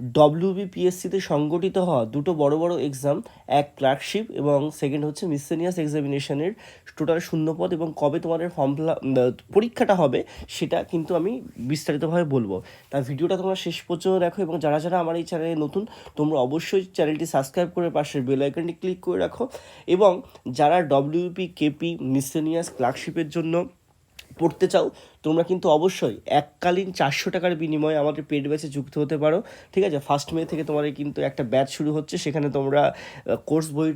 ডব্লিউবিপিএসসিতে সংগঠিত হওয়া দুটো বড় বড় এক্সাম এক ক্লার্কশিপ এবং সেকেন্ড হচ্ছে মিসেনিয়াস এক্সামিনেশনের টোটাল শূন্যপদ এবং কবে তোমাদের ফর্ম পরীক্ষাটা হবে সেটা কিন্তু আমি বিস্তারিতভাবে বলব। তা ভিডিওটা তোমরা শেষ পর্যন্ত দেখো এবং যারা যারা আমার এই চ্যানেলে নতুন, তোমরা অবশ্যই চ্যানেলটি সাবস্ক্রাইব করে পাশের বেল আইকনটি ক্লিক করে রাখো এবং যারা ডব্লিউপি কেপি মিসেনিয়াস ক্লার্কশিপের জন্য পড়তে চাও, তোমরা কিন্তু অবশ্যই এককালীন চারশো টাকার বিনিময়ে আমাদের পেড ব্যাচে যুক্ত হতে পারো, ঠিক আছে? ফার্স্ট মে থেকে তোমাদের কিন্তু একটা ব্যাচ শুরু হচ্ছে, সেখানে তোমরা কোর্স বই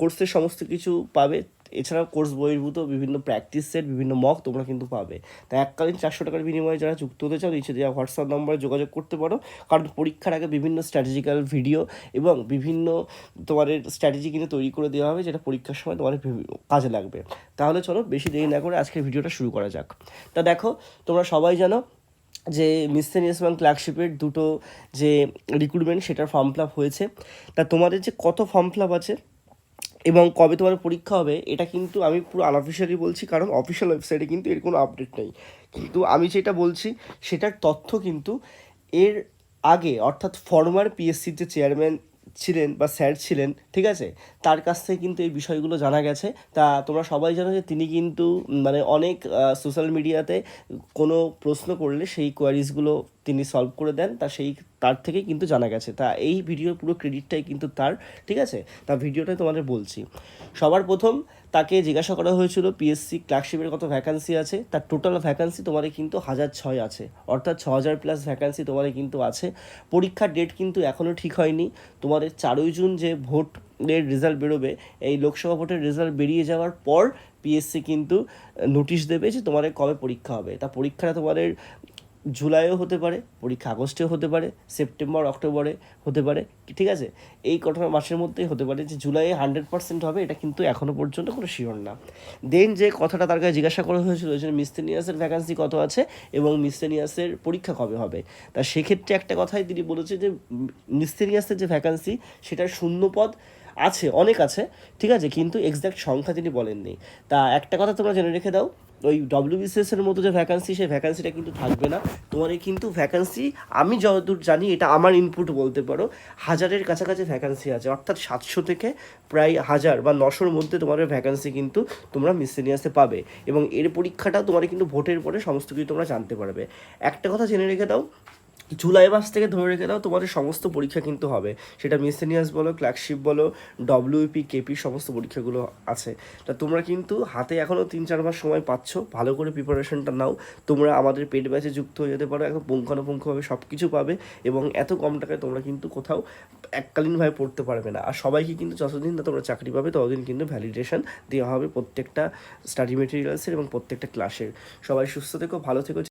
কোর্সের সমস্ত কিছু পাবে। এছাড়াও কোর্স বহির্ভূত বিভিন্ন প্র্যাকটিস সেট বিভিন্ন মক তোমরা কিন্তু পাবে। তা এককালীন চারশো টাকার বিনিময়ে যারা যুক্ত হতে চাও নিচে দেওয়া হোয়াটসঅ্যাপ নম্বরে যোগাযোগ করতে পারো। কারণ পরীক্ষার আগে বিভিন্ন স্ট্র্যাটেজিক্যাল ভিডিও এবং বিভিন্ন তোমাদের স্ট্র্যাটেজি কিন্তু তৈরি করে দেওয়া হবে, যেটা পরীক্ষার সময় তোমাদের বিভি- কাজে লাগবে। তাহলে চলো বেশি দেরি না করে আজকের ভিডিওটা শুরু করা যাক। তা দেখো, তোমরা সবাই জানো যে মিসেনিয়াস এবং ক্লার্কশিপের দুটো যে রিক্রুটমেন্ট সেটার ফর্ম ফিল আপ হয়েছে। তা তোমাদের যে কত ফর্ম ফিল আপ আছে এবং কবে তোমার পরীক্ষা হবে, এটা কিন্তু আমি পুরো আনঅফিসিয়ালি বলছি, কারণ অফিসিয়াল ওয়েবসাইটে কিন্তু এর কোনো আপডেট নেই। কিন্তু আমি যেটা বলছি, সেটার তথ্য কিন্তু এর আগে, অর্থাৎ ফর্মার পিএসসির যে চেয়ারম্যান ছিলেন বা স্যার ছিলেন, ঠিক আছে? তার কাছ থেকে কিন্তু এই বিষয়গুলো জানা গেছে। তা তোমরা সবাই জানো যে তিনি কিন্তু মানে অনেক সোশ্যাল মিডিয়াতে কোনো প্রশ্ন করলে সেই কোয়ারিজগুলো তিনি সলভ করে দেন, তা সেই, তার থেকেই কিন্তু জানা গেছে। তা এই ভিডিওর পুরো ক্রেডিটটাই কিন্তু তার, ঠিক আছে? তা ভিডিওটাই তোমাদের বলছি। সবার প্রথম তাকে জিজ্ঞাসা করা হয়েছিল পিএসসি ক্লার্কশিপের কত ভ্যাকান্সি আছে? তার টোটাল ভ্যাকান্সি তোমাদের কিন্তু হাজার ছয় আছে। অর্থাৎ ছ হাজার প্লাস ভ্যাকান্সি তোমাদের কিন্তু আছে। পরীক্ষার ডেট কিন্তু এখনও ঠিক হয়নি। তোমাদের চারই জুন যে ভোটের রেজাল্ট বেরোবে, এই লোকসভা ভোটের রেজাল্ট বেরিয়ে যাওয়ার পর পিএসসি কিন্তু নোটিশ দেবে যে তোমাদের কবে পরীক্ষা হবে। তা পরীক্ষাটা তোমাদের জুলাইও হতে পারে, পরীক্ষা আগস্টেও হতে পারে, সেপ্টেম্বর, অক্টোবরে হতে পারে, ঠিক আছে? এই কঠোর মাসের মধ্যেই হতে পারে যে জুলাইয়ে হান্ড্রেড পার্সেন্ট হবে, এটা কিন্তু এখনও পর্যন্ত কোনো শিওর না। দেন যে কথাটা তার কাছে জিজ্ঞাসা করা হয়েছিল যে মিস্তেনিয়াসের ভ্যাকান্সি কত আছে এবং মিস্তেনিয়াসের পরীক্ষা কবে হবে? তা সেক্ষেত্রে একটা কথাই তিনি বলেছে যে মিসতেনিয়াসের যে ভ্যাকান্সি সেটার শূন্য পদ আছে, অনেক আছে, ঠিক আছে? কিন্তু এক্সাক্ট সংখ্যা তিনি বলেননি। তা একটা কথা তোমরা জেনে রেখে দাও ওই ডব্লিউবিসিএস এর মতো যে ভ্যাকান্সি সেই ভ্যাকান্সিটা কিন্তু থাকবে না। তোমার এই কিন্তু ভ্যাকান্সি আমি যতদূর জানি এটা আমার ইনপুট বলতে পারো, হাজারের কাছাকাছি ভ্যাকান্সি আছে। অর্থাৎ সাতশো থেকে প্রায় হাজার বা নশোর মধ্যে তোমাদের ভ্যাকান্সি কিন্তু তোমরা মিসেনিয়াসে পাবে। এবং এর পরীক্ষাটা তোমার কিন্তু ভোটের পরে সমস্ত কিছু তোমরা জানতে পারবে। একটা কথা জেনে রেখে দাও জুলাই মাস থেকে ধরে রেখে দাও, তোমাদের সমস্ত পরীক্ষা কিন্তু হবে। সেটা মিসেনিয়াস বলো, ক্লার্কশিপ বলো ডব্লিউপি কেপি সমস্ত পরীক্ষাগুলো আছে। তা তোমরা কিন্তু হাতে এখনও তিন চার মাস সময় পাচ্ছ, ভালো করে প্রিপারেশনটা নাও। তোমরা আমাদের পেড ব্যাচে যুক্ত হয়ে যেতে পারো একদম পুঙ্খানুপুঙ্খভাবে সব কিছু পাবে এবং এত কম টাকায় তোমরা কিন্তু কোথাও এককালীনভাবে পড়তে পারবে না। আর সবাইকে কিন্তু যতদিন না তোমরা চাকরি পাবে, ততদিন কিন্তু ভ্যালিডেশন দেওয়া হবে প্রত্যেকটা স্টাডি মেটেরিয়ালসের এবং প্রত্যেকটা ক্লাসের সবাই সুস্থ থেকো, ভালো থেকো।